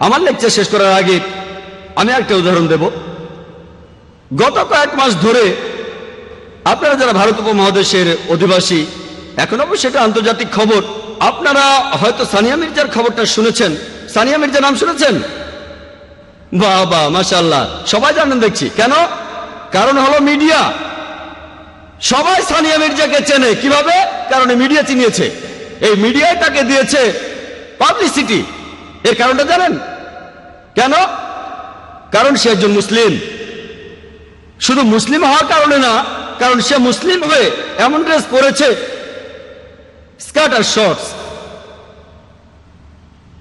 আমার লেকচার শেষ করার আগে আমি একটা উদাহরণ দেব। গত কয়েক মাস ধরে আপনারা যারা ভারত উপমহাদেশের অধিবাসী, এখন অবশ্য এটা আন্তর্জাতিক খবর, আপনারা হয়তো সানিয়া মির্জার খবরটা শুনেছেন। সানিয়া মির্জা নাম শুনেছেন? বাহ মাসাল্লাহ সবাই জানেন দেখছি। কেন? কারণ হলো মিডিয়া। সবাই সানিয়া মির্জাকে চেনে। কীভাবে? কারণ মিডিয়া চিনিয়েছে। এই মিডিয়ায় তাকে দিয়েছে পাবলিসিটি এর কারণটা জানেন? কেন? কারণ সে একজন মুসলিম। শুধু মুসলিম হওয়ার কারণে না, কারণ সে মুসলিম হয়ে এমন ড্রেস পরেছে, স্কার্ট আর শর্টস।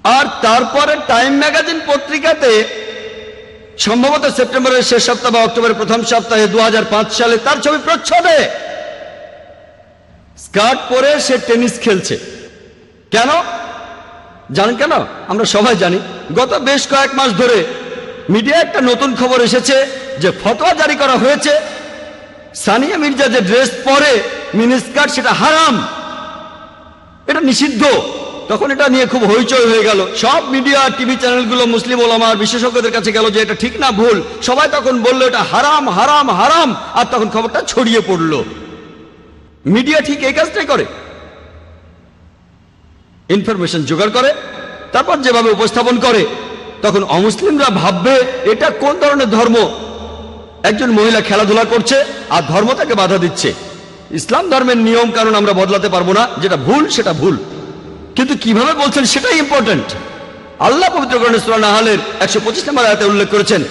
আর তারপরে টাইম ম্যাগাজিন পত্রিকাতে সম্ভবত সেপ্টেম্বরের শেষ সপ্তাহ বা অক্টোবরের প্রথম সপ্তাহে দু হাজার পাঁচ সালে তার ছবি প্রচ্ছদে। স্কার্ট পরে সে টেনিস খেলছে। কেন? জানেন কেন? আমরা সবাই জানি। গত বেশ কয়েক মাস ধরে মিডিয়া একটা নতুন খবর এসেছে যে ফতোয়া জারি করা হয়েছে। সানিয়া মির্জা যে ড্রেস পরে মিনিস্কার্ট সেটা হারাম। এটা নিষিদ্ধ। তখন এটা নিয়ে খুব হইচই হয়ে গেল। সব মিডিয়া, টিভি চ্যানেলগুলো, মুসলিম ওলামার বিশেষজ্ঞদের কাছে গেল যে এটা ঠিক না, ভুল। সবাই তখন বলল, এটা হারাম হারাম হারাম। আর তখন খবরটা ছড়িয়ে পড়ল। মিডিয়া ঠিক এই কাজটাই করে। ইনফরমেশন জোগাড় করে, তারপর যেভাবে উপস্থাপন করে, তখন অমুসলিমরা ভাববে, এটা কোন ধরনের ধর্ম? একজন মহিলা খেলাধুলা করছে আর ধর্ম তাকে বাধা দিচ্ছে। ইসলাম ধর্মের নিয়ম কারণ আমরা বদলাতে পারব না, যেটা ভুল সেটা ভুল। কিন্তু কীভাবে বলছেন সেটাই ইম্পর্টেন্ট আল্লাহ পবিত্র কোরআনে সূরা নাহালের 125 নম্বর আয়াতে উল্লেখ করেছেন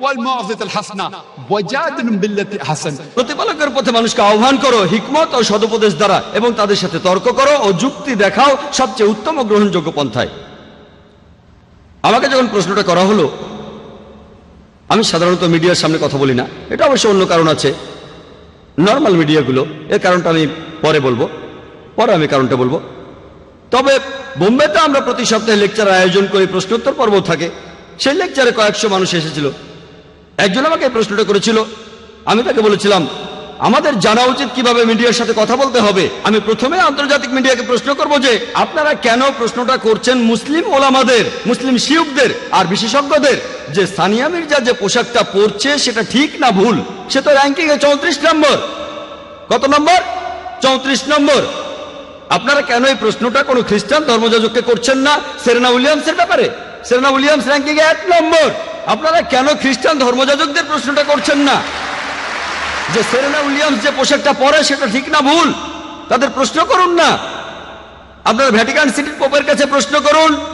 ওয়াল মাউযিতাল হাসানা ওয়াজাদিলহুম বিল্লাতি হাসান। প্রতিপালকের পথে মানুষকে আহ্বান করো হিকমত ও সদুপদেশ দ্বারা এবং তাদের সাথে তর্ক করো ও যুক্তি দেখাও সবচেয়ে উত্তম গ্রহণযোগ্য পন্থায়। আমাকে যখন প্রশ্নটা করা হলো আমি সাধারণত মিডিয়ার সামনে কথা বলি না। এটা অবশ্য অন্য কারণ আছে। নর্মাল মিডিয়াগুলো এর কারণটা আমি পরে বলব। পরে আমি কারণটা বলব। তবে বোম্বেতে আমরা প্রতি সপ্তাহে লেকচার আয়োজন করি, প্রশ্নোত্তর পর্ব থাকে। সেই লেকচারে কয়েকশো মানুষ এসেছিল। একজন আমাকে এই প্রশ্নটা করেছিল। আমি তাকে বলেছিলাম, আমাদের জানা উচিত কীভাবে মিডিয়ার সাথে কথা বলতে হবে। আমি প্রথমে আন্তর্জাতিক মিডিয়াকে প্রশ্ন করব যে, আপনারা কেন প্রশ্নটা করছেন মুসলিম ওলামাদের, মুসলিম শিউকদের আর বিশেষজ্ঞদের? যে সানিয়া মির্জা যে পোশাকটা পরছে, সেটা ঠিক না ভুল? সে তো র্যাঙ্কিং এ চৌত্রিশ নম্বর। কত নম্বর? চৌত্রিশ নম্বর। আপনারা কেন এই প্রশ্নটা কোনো খ্রিস্টান ধর্মযাজককে করছেন না? সেরেনা উইলিয়ামসের ব্যাপারে। সেরেনা উইলিয়ামস র্যাঙ্কিং এক নম্বর। আপনারা কেন খ্রিস্টান ধর্মযাজকদের প্রশ্নটা করছেন না? যে সেরেনা উইলিয়ামস যে পোশাকটা পরে সেটা ঠিক না ভুল? তাদের প্রশ্ন করুন না। আপনারা ভ্যাটিকান সিটির পোপের কাছে প্রশ্ন করুন।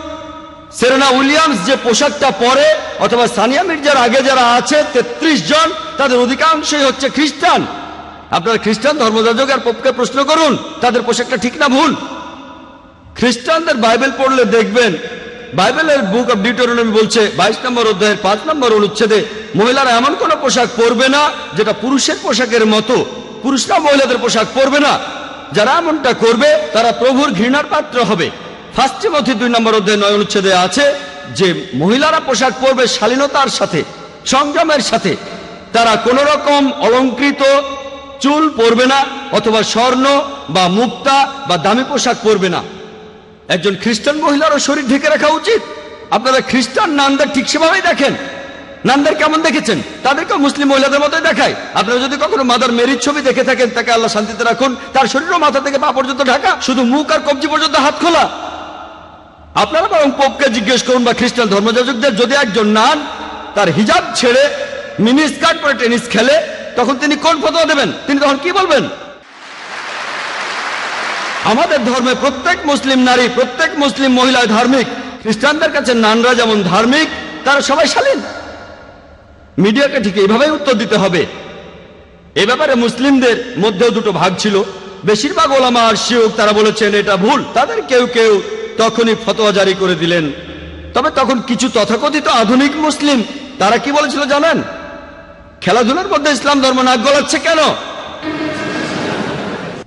সেরেনা উইলিয়ামস যে পোশাকটা পরে অথবা সানিয়া মির্জার আগে যারা আছে তেত্রিশ জন, তাদের অধিকাংশই হচ্ছে খ্রিস্টান। আপনারা খ্রিস্টান ধর্মযাজক আর পোপকে প্রশ্ন করুন, তাদের পোশাকটা ঠিক না ভুল? খ্রিস্টানদের বাইবেল পড়লে দেখবেন, বাইবেলের বুক অব ডিউটোরনমি বলছে, বাইশ নম্বর অধ্যায়ের পাঁচ নম্বর অনুচ্ছেদে মহিলারা এমন কোন পোশাক পরবে না, যেটা পুরুষের পোশাকের মতো পুরুষরা মহিলাদের পোশাক পরবে না। যারা এমনটা করবে, তারা প্রভুর ঘৃণার পাত্র হবে। ফার্স্ট মধ্যে দুই নম্বর অধ্যায় নয় অনুচ্ছেদে আছে যে, মহিলারা পোশাক পরবে শালীনতার সাথে, সংযমের সাথে। তারা কোন রকম অলঙ্কৃত চুল পরবে না, অথবা স্বর্ণ বা মুক্তা বা দামি পোশাক পরবে না। একজন খ্রিস্টান মহিলারও শরীর ঢেকে রাখা উচিত। আপনারা খ্রিস্টান নানদের ঠিক সেভাবেই দেখেন। নানদের কেমন দেখেছেন? তাদেরকে মুসলিম মহিলাদের মতোই দেখায়। আপনারা যদি কখনো মাদার মেরির ছবি দেখে থাকেন, তাকে আল্লাহ শান্তিতে রাখুন। তার শরীরও মাথা থেকে পা পর্যন্ত ঢাকা, শুধু মুখ আর কবজি পর্যন্ত হাত খোলা। আপনারা বরং পোপকে জিজ্ঞেস করুন বা খ্রিস্টান ধর্মযাজকদের, যদি একজন নান, তার হিজাব ছেড়ে, মিনি স্কার্ট পরে টেনিস খেলে তখন তিনি কোন ফতোয়া দেবেন? তিনি তখন কি বলবেন? আমাদের ধর্মে প্রত্যেক মুসলিম নারী, প্রত্যেক মুসলিম মহিলা ধার্মিক, খ্রিস্টানদের কাছে নানরা যেমন ধার্মিক, তারা সবাই শালীন। মিডিয়াকে ঠিক এইভাবেই উত্তর দিতে হবে। এ ব্যাপারে মুসলিমদের মধ্যেও দুটো ভাগ ছিল। বেশিরভাগ ওলামা আর শিউক তারা বলেছেন, এটা ভুল। তাদের কেউ কেউ তখনই ফতোয়া জারি করে দিলেন। তবে তখন কিছু তথাকথিত আধুনিক মুসলিম, তারা কি বলেছিল জানেন? খেলাধুলার মধ্যে ইসলাম ধর্ম নাক গলাচ্ছে কেন?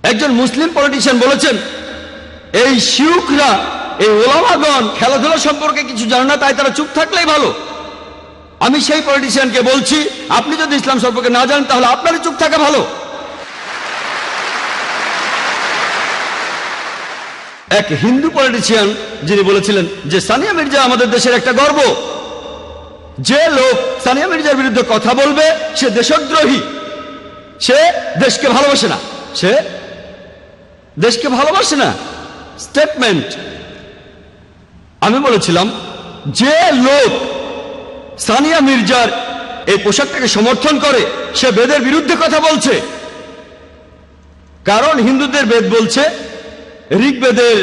একজন মুসলিম পলিটিশিয়ান বলেছেন, এই শিউকরা এই ওলামাগণ খেলাধুলা সম্পর্কে কিছু জানে না, তাই তারা চুপ থাকলেই ভালো। আমি সেই পলিটিশিয়ানকে বলছি, আপনি যদি ইসলাম সম্পর্কে না জানেন, তাহলে আপনারই চুপ থাকা ভালো। এক হিন্দু পলিটিশিয়ান যিনি বলেছিলেন যে, সানিয়া মির্জা আমাদের দেশের একটা গর্ব। যে লোক সানিয়া মির্জার বিরুদ্ধে কথা বলবে, সে দেশদ্রোহী। সে দেশকে ভালোবাসে না। সে দেশকে ভালোবাসে না। স্টেটমেন্ট আমি বলেছিলাম, যে লোক সানিয়া মির্জার এই পোশাকটাকে সমর্থন করে, সে বেদের বিরুদ্ধে কথা বলছে। কারণ হিন্দুদের বেদ বলছে, ঋগ্বেদের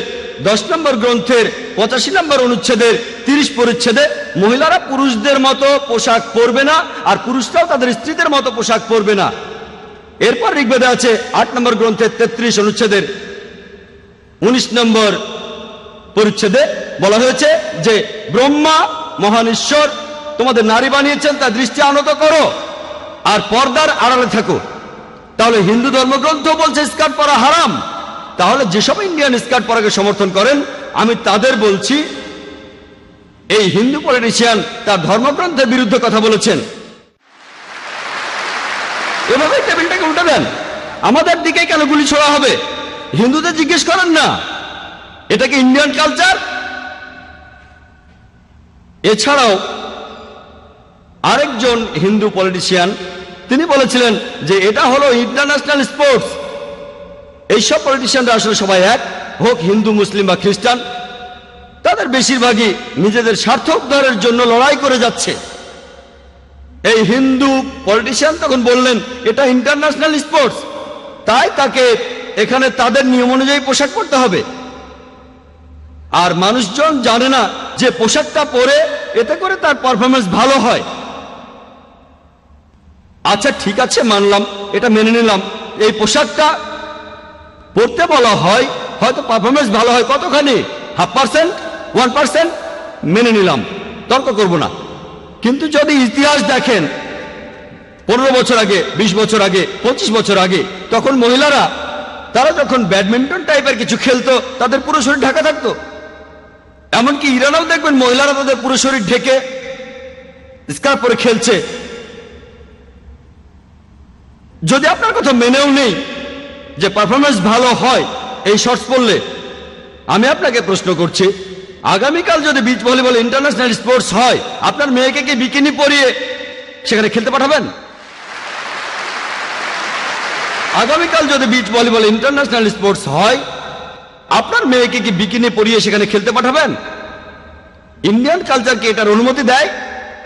দশ নম্বর গ্রন্থের পঁচাশি নম্বর অনুচ্ছেদের তিরিশ পরিচ্ছেদে মহিলারা পুরুষদের মতো পোশাক পরবে না, আর পুরুষরাও তাদের স্ত্রীদের মতো পোশাক পরবে না। এরপর ঋগ্বেদে আছে আট নম্বর গ্রন্থের তেত্রিশ অনুচ্ছেদের। উনিশ নম্বর পরিচ্ছেদে বলা হয়েছে যে, ব্রহ্মা মহান ঈশ্বর, তোমাদের নারী বানিয়েছেন, তার দৃষ্টি আনত করো, আর পর্দার আড়ালে থাকো। তাহলে হিন্দু ধর্মগ্রন্থ বলছে স্কার্ট পরা হারাম। তাহলে যেসব ইন্ডিয়ান স্কার্ট পরাকে সমর্থন করেন, আমি তাদের বলছি এই হিন্দু পলিটিশিয়ান তার ধর্মগ্রন্থের বিরুদ্ধে কথা বলেছেন। এভাবে টেবিলটাকে উল্টে দেন। আমাদের দিকে কেন গুলি ছোড়া হবে? হিন্দুদের জিজ্ঞেস করেন না। এটা কি ইন্ডিয়ান কালচার? এছাড়াও আরেকজন হিন্দু পলিটিশিয়ান, তিনি বলেছিলেন যে এটা হলো ইন্টারন্যাশনাল স্পোর্টস। এইসব পলিটিশিয়ানরা আসলে সবাই এক, হোক হিন্দু, মুসলিম বা খ্রিস্টান তাদের বেশিরভাগই নিজেদের স্বার্থ উদ্ধারের জন্য লড়াই করে যাচ্ছে। এই হিন্দু পলিটিশিয়ান তখন বললেন, এটা ইন্টারন্যাশনাল স্পোর্টস তাই তাকে এখানে তাদের নিয়ম অনুযায়ী পোশাক পরতে হবে। আর মানুষজন জানে না যে পোশাকটা পরে এতে করে তার পারফরমেন্স ভালো হয়। আচ্ছা ঠিক আছে, মানলাম, এটা মেনে নিলাম। এই পোশাকটা পরতে বলা হয়, হয়তো পারফরমেন্স ভালো হয়। কতখানি? হাফ পার্সেন্ট, ওয়ান পার্সেন্ট, মেনে নিলাম, তর্ক করব না। কিন্তু যদি ইতিহাস দেখেন, পনেরো বছর আগে ২০ বছর আগে ২৫ বছর আগে, তখন মহিলারা, তারা যখন ব্যাডমিন্টন টাইপের কিছু খেলতো, তাদের পুরো শরীর ঢাকা থাকতো। এমনকি ইরানেও দেখবেন মহিলারা তাদের পুরো শরীর ঢেকে স্কার্ফ পরে খেলছে। যদি আপনার কথা মেনেও নেই যে পারফরমেন্স ভালো হয়, এই শর্টস পড়লে আমি আপনাকে প্রশ্ন করছি, আগামীকাল যদি বিচ ভলিবল ইন্টারন্যাশনাল স্পোর্টস হয়, আপনার মেয়েকে কি বিকিনি পরিয়ে সেখানে খেলতে পাঠাবেন? আগামীকাল যদি বিচ ভলিবল ইন্টারন্যাশনাল স্পোর্টস হয়, আপনার মেয়েকে কি বিকিনি পরিয়ে সেখানে খেলতে পাঠাবেন? ইন্ডিয়ান কালচারকে এটার অনুমতি দেয়,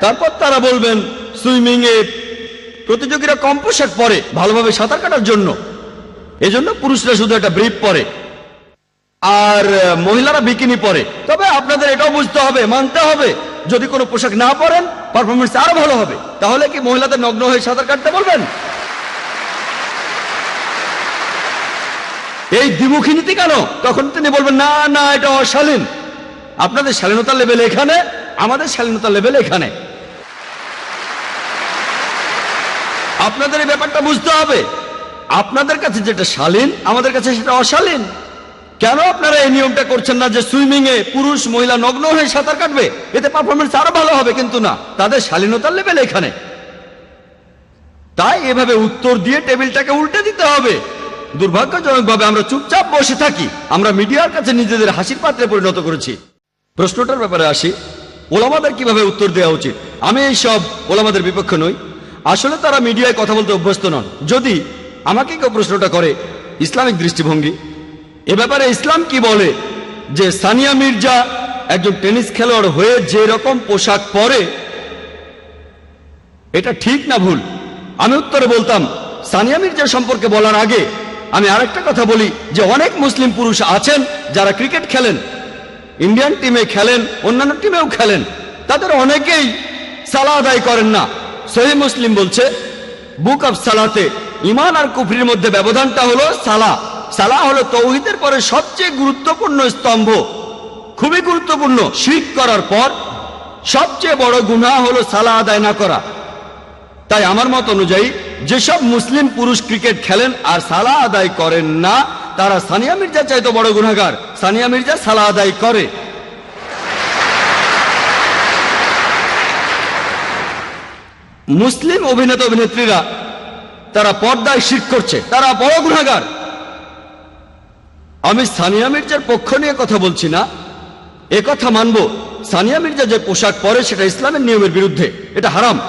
তারপর তারা বলবেন সুইমিং এ প্রতিযোগীরা কম পোশাক পরে ভালোভাবে সাঁতার কাটার জন্য। এজন্য পুরুষরা শুধু একটা ব্রিফ পরে। আর মহিলারা বিকিনি পরে। তবে আপনাদের এটাও বুঝতে হবে, মানতে হবে। যদি কোনো পোশাক না পরেন পারফরমেন্স আরও ভালো হবে। তাহলে কি মহিলাদের নগ্ন হয়ে সাঁতার কাটতে বলবেন? এই দ্বিমুখী নীতি কেন? তখন তিনি বলবেন, না না, এটা অশালীন। আপনাদের শালীনতার লেভেল এখানে, আমাদের শালীনতার লেভেল এখানে। আপনাদের এই ব্যাপারটা বুঝতে হবে। আপনাদের কাছে যেটা শালীন, আমাদের কাছে সেটা অশালীন। কেন আপনারা এই নিয়মটা করছেন না যে সুইমিং এ পুরুষ, মহিলা, নগ্ন হয়ে সাঁতার কাটবে? এতে পারফরমেন্স আরও ভালো হবে কিন্তু না। তাদের শালীনতার লেভেল এখানে। তাই এভাবে উত্তর দিয়ে টেবিলটাকে উল্টে দিতে হবে। দুর্ভাগ্যজনকভাবে আমরা চুপচাপ বসে থাকি। আমরা মিডিয়ার কাছে নিজেদের হাসির পাত্রে পরিণত করেছি। প্রশ্নটার ব্যাপারে আসি। ওলামাদের কীভাবে উত্তর দেওয়া উচিত? আমি এই সব ওলামাদের বিপক্ষ নই। আসলে তারা মিডিয়ায় কথা বলতে অভ্যস্ত নন। যদি আমাকে কেউ প্রশ্নটা করে, ইসলামিক দৃষ্টিভঙ্গি এ ব্যাপারে ইসলাম কি বলে? যে সানিয়া মির্জা একজন টেনিস খেলোয়াড় হয়ে যে রকম পোশাক পরে, এটা ঠিক না ভুল? আমি উত্তরে বলতাম, সানিয়া মির্জা সম্পর্কে বলার আগে আমি আরেকটা কথা বলি, যে অনেক মুসলিম পুরুষ আছেন যারা ক্রিকেট খেলেন, ইন্ডিয়ান টিমে খেলেন, অন্যান্য টিমেও খেলেন। তাদের অনেকেই সালা আদায় করেন না। সহি মুসলিম বলছে, বুক অফ সালাতে ইমান আর কুফরির মধ্যে ব্যবধানটা হলো সালা সালা হলো তৌহিদের পরে সবচেয়ে গুরুত্বপূর্ণ স্তম্ভ। খুবই গুরুত্বপূর্ণ। শিখ করার পর সবচেয়ে বড় গুনাহ হলো সালা আদায় না করা। তাই আমার মত অনুযায়ী, যেসব মুসলিম পুরুষ ক্রিকেট খেলেন আর সালা আদায় করেন না, তারা সানিয়া মির্জা চাইতো বড় গুনাগার সানিয়া মির্জা সালা আদায় করে। মুসলিম অভিনেতা অভিনেত্রীরা তারা পর্দায় শিখ করছে। তারা বড় গুনাগার আমি সানিয়া মির্জার পক্ষ নিয়ে কথা বলছি না। এ কথা মানব। সানিয়া মির্জা যে পোশাক পরে, সেটা ইসলামের নিয়মের বিরুদ্ধে। এটা হারাম।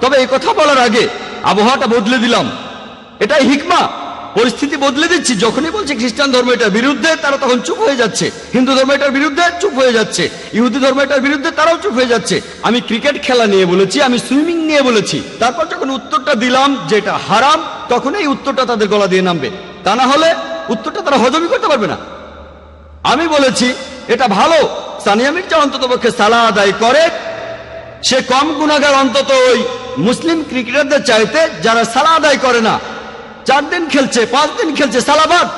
তবে এই কথা বলার আগে আবহাওয়াটা বদলে দিলাম। এটাই হিকমা। পরিস্থিতি বদলে দিচ্ছি। যখনই বলছে খ্রিস্টান ধর্ম এটার বিরুদ্ধে, তারা তখন চুপ হয়ে যাচ্ছে। হিন্দু ধর্ম এটার বিরুদ্ধে চুপ হয়ে যাচ্ছে। ইহুদি ধর্ম এটার বিরুদ্ধে তারাও চুপ হয়ে যাচ্ছে। আমি ক্রিকেট খেলা নিয়ে বলেছি, আমি সুইমিং নিয়ে বলেছি। তারপর যখন উত্তরটা দিলাম যেটা হারাম তখন এই উত্তরটা তাদের গলা দিয়ে নামবে। তা না হলে উত্তরটা তারা হজমই করতে পারবে না। আমি বলেছি, এটা ভালো। সানিয়া মির্জা অন্তত পক্ষে সালা আদায় করে। সে কম গুণাগার অন্তত ওই মুসলিম ক্রিকেটারদের চাইতে যারা সালা আদায় করে না, চার দিন খেলছে, পাঁচ দিন খেলছে সালাবাদ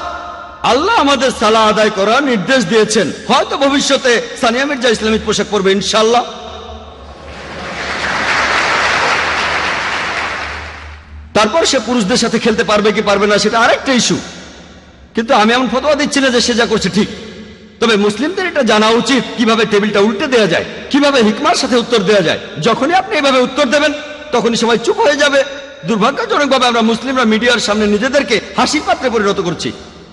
আল্লাহ আমাদের সালা আদায় করার নির্দেশ দিয়েছেন। হয়তো ভবিষ্যতে সানিয়া মির্জা ইসলামিক পোশাক পরবে ইনশাল্লাহ তারপর সে পুরুষদের সাথে খেলতে পারবে কি পারবে না, সেটা আরেকটা ইস্যু কিন্তু আমি এমন ফতোয়া দিচ্ছি না যে সে যা করছে ঠিক। তবে মুসলিমদের এটা জানা উচিত কীভাবে টেবিলটা উল্টে দেওয়া যায়, কীভাবে হিকমার সাথে উত্তর দেওয়া যায়। যখনই আপনি এভাবে উত্তর দেবেন, তখনই সবাই চুপ হয়ে যাবে। দুর্ভাগ্যজনকভাবে আমরা মুসলিমরা মিডিয়ার সামনে নিজেদেরকে হাসির পাত্রে পরিণত করছি।